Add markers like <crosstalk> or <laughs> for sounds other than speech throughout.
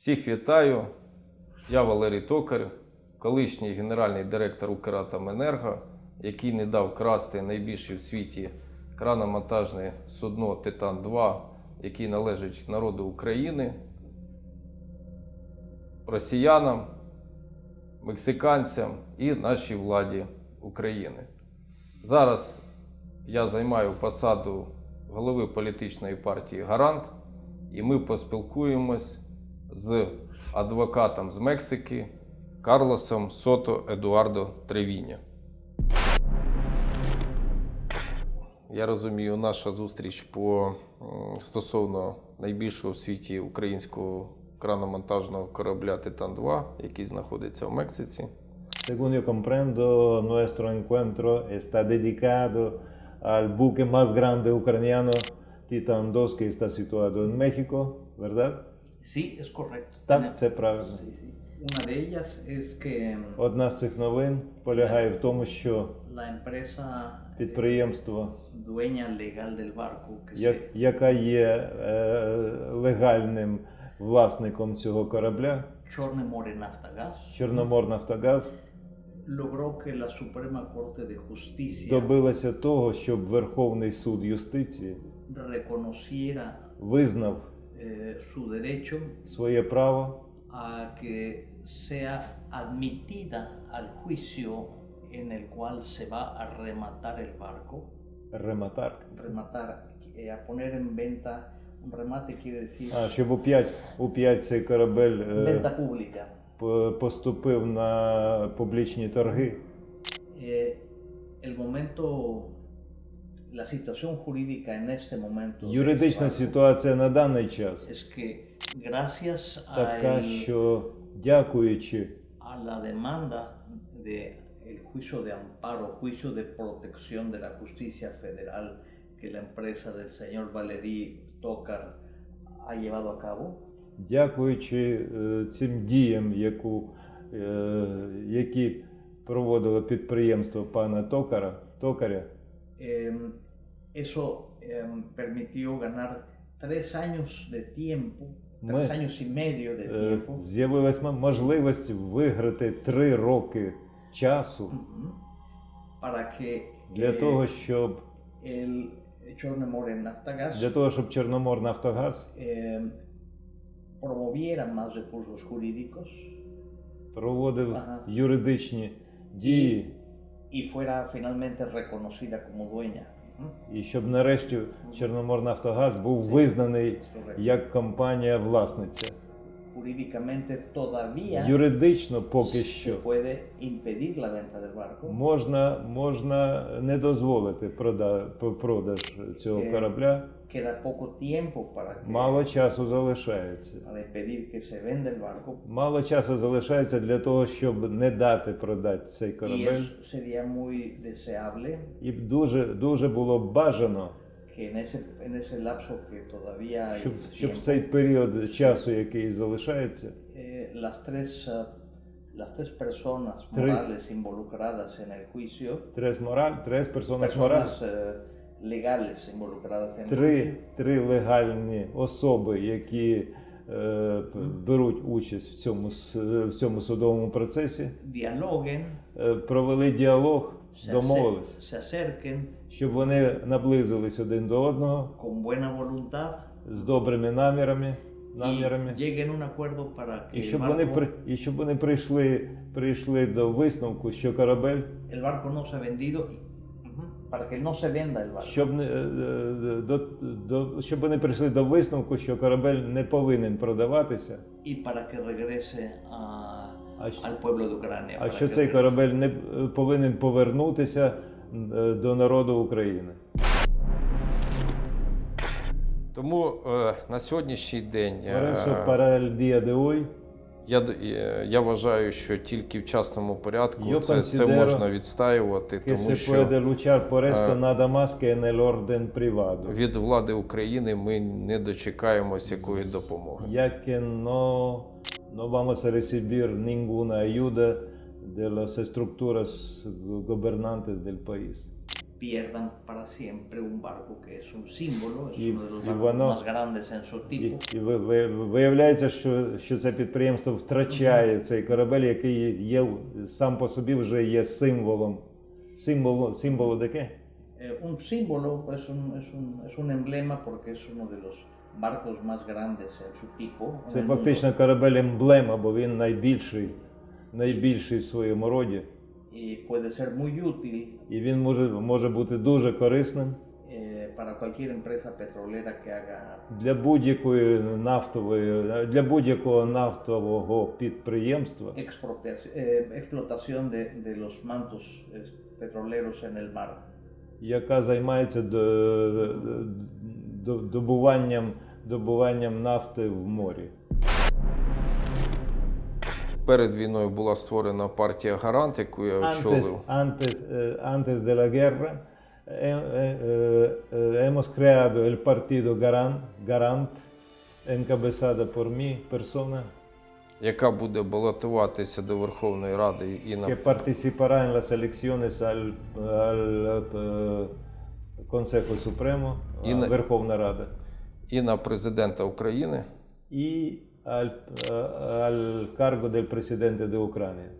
Всіх вітаю. Я Валерій Токар, колишній генеральний директор Укратоменерго, який не дав красти найбільше в світі краномонтажне судно Титан-2, який належить народу України, росіянам, мексиканцям і нашій владі України. Зараз я займаю посаду голови політичної партії Гарант, і ми поспілкуємось з адвокатом з Мексики Карлосом Сото Едуардо Тревіня. Я розумію, наша зустріч по стосовно найбільшого в світі українського краномонтажного корабля Титан-2, який знаходиться в Мексиці. Según yo comprendo, nuestro encuentro está dedicado al buque más grande ucraniano, Titan 2, que está situado en México, ¿verdad? Sí, es correcto. Так, це правильно. Una de ellas es que Одна з цих новин полягає в тому, що la empresa eh, підприємство, dueña legal del barco, que я- se яка є е, легальним власником цього корабля, Chorne More Naftagaz, Чорноморнафтогаз, logró que la Suprema Corte de Justicia добилася того, щоб Верховний суд юстиції reconociera визнав eh, su derecho своє право a que sea admitida al juicio en el cual se va a rematar el barco. рематар. Rematar, eh, a poner en venta, un remate quiere decir А, щоб у 5, у 5 цей корабель е, venta pública. по- поступив на публічні торги. Eh, el momento, la situación jurídica en este momento Юридична ситуація на даний час es que gracias a, така, що дякуючи a la demanda de el juicio de amparo, juicio de protección de la justicia federal que la empresa del señor Valerí Tocar ha llevado a cabo, дякуючи е, цим діям, яку, е, які проводило підприємство пана Токара, Токаря, Eh, eso eh, permitió ganar tres años de tiempo, tres años y medio de е, tiempo, з'явилась можливість виграти три роки часу para que для eh, того, щоб el Naftagaz для того, щоб Чорномор Нафтогаз eh, promoviera más recursos jurídicos проводив Ага. юридичні дії, y fuera finalmente reconocida como dueña. І щоб нарешті Чорномор Нафтогаз був визнаний як компанія власниця. Юридично поки що puede impedir la venta del barco. можна, можна не дозволити продаж цього Е. корабля. Queda poco tiempo para, que- Мало часу залишається. para impedir que se venda el barco Мало часу залишається для того, щоб не дати продати цей корабель. sería muy deseable І дуже, дуже було б бажано, que en ese, en ese lapso que todavía hay щоб, щоб в цей період часу, який залишається, eh, las tres eh, las tres personas Tres. morales involucradas en el juicio, мораль, трес персонас мораль, personas eh, legales involucradas en три, три легальні особи, які е, беруть участь в цьому, с- в цьому судовому процесі, dialoguen, е, провели діалог, se, acer- домовились, se acerquen щоб вони наблизились один до одного. Con buena voluntad. З добрими намірами, y намірами. lleguen a un acuerdo para que І el щоб вони barco, при і щоб вони прийшли, прийшли до висновку, що корабель, el barco no se ha vendido, y- para que no se venda el barco. щоб не е, е, до, до щоб вони прийшли до висновку, що корабель не повинен продаватися, y para que regrese a, А щ- al pueblo de Ucrania. а para що que цей regrese. корабель не е, повинен повернутися е, до народу України. Тому е, на сьогоднішній день е, Por eso, para el día de hoy, я, е, я вважаю, що тільки в частному порядку це, це можна відстаювати, тому що е, від влади України ми не дочекаємось якої допомоги. ayuda de las estructuras gobernantes del país. Pierdan para siempre un barco que es un símbolo, es Y- uno de los y barcos bueno, más grandes en su tipo. і ви- ви- виявляється, що, що це підприємство втрачає цей корабель, який є сам по собі вже є символом. Символу, символу таке? Eh, un símbolo pues un- es, un, es un emblema porque es uno de los barcos más grandes en su tipo. en Це el фактично корабель емблема, бо він найбільший, найбільший в своєму роді. Y puede ser muy útil І він може, може бути дуже корисним eh, para cualquier empresa petrolera que haga для будь-якої нафтової, для будь-якого нафтового підприємства, eh, explotación de, de los mantos eh, petroleros en el mar. яка займається до- до- добуванням, добуванням нафти в морі. Перед війною була створена партія Гарант, яку я очолив. antes, eh, antes de la guerra eh, eh, eh, hemos creado el partido Garant, Garant encabezada por mi persona, яка буде балотуватися до Верховної Ради і на que participará en las elecciones al, al, eh, Consejo Supremo, a na- Верховна Рада, і на президента України. y al, eh, al cargo del presidente de Ucrania.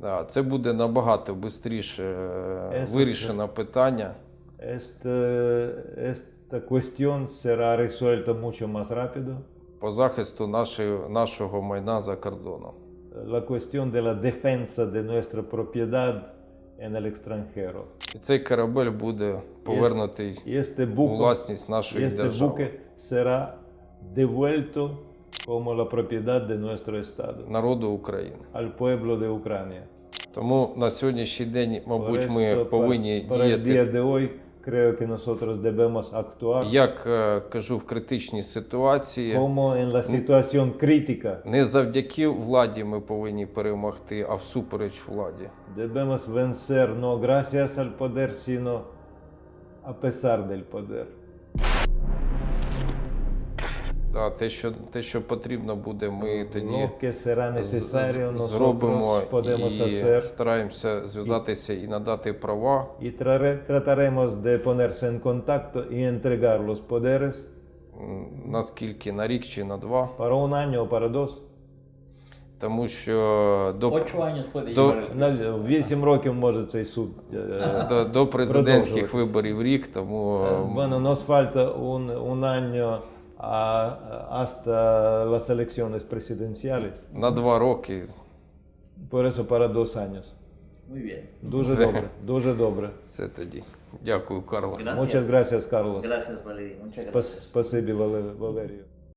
Да, це буде набагато швидше вирішено питання. Este, esta cuestión será resuelta mucho más rápido. по захисту нашої, нашого майна за кордоном. La cuestión de la defensa de nuestra propiedad en el extranjero. І цей корабель буде повернутий Y este у власність нашої este держави. buque será devuelto como la propiedad de nuestro Estado народу України. al pueblo de Ucrania. Тому на сьогоднішній день, мабуть, ми повинні діяти, creo que nosotros debemos actuar як е, кажу, в критичній ситуації. como en la situación crítica. Не завдяки владі ми повинні перемогти, а всупереч владі. Debemos vencer no gracias al poder, sino a pesar del poder. Та, те, що, те, що потрібно буде, ми тоді necesario з- зробимо і стараємося зв'язатися і надати права. trare- trataremos de ponerse en contacto y entregar los poderes наскільки на рік чи на два, para un año para dos. тому що до, el На 8 років може цей суд. е, <laughs> до, до президентських виборів рік, тому м, Bueno, nos falta un, un año hasta las elecciones presidenciales. на два роки Por eso para dos años. Muy bien. Дуже Це- добре, дуже добре. це тоді. Дякую, Карлос. Gracias. Muchas gracias, Carlos. Gracias, Valeria. Muchas gracias. Спас- Спасибі, Вале- Валерію.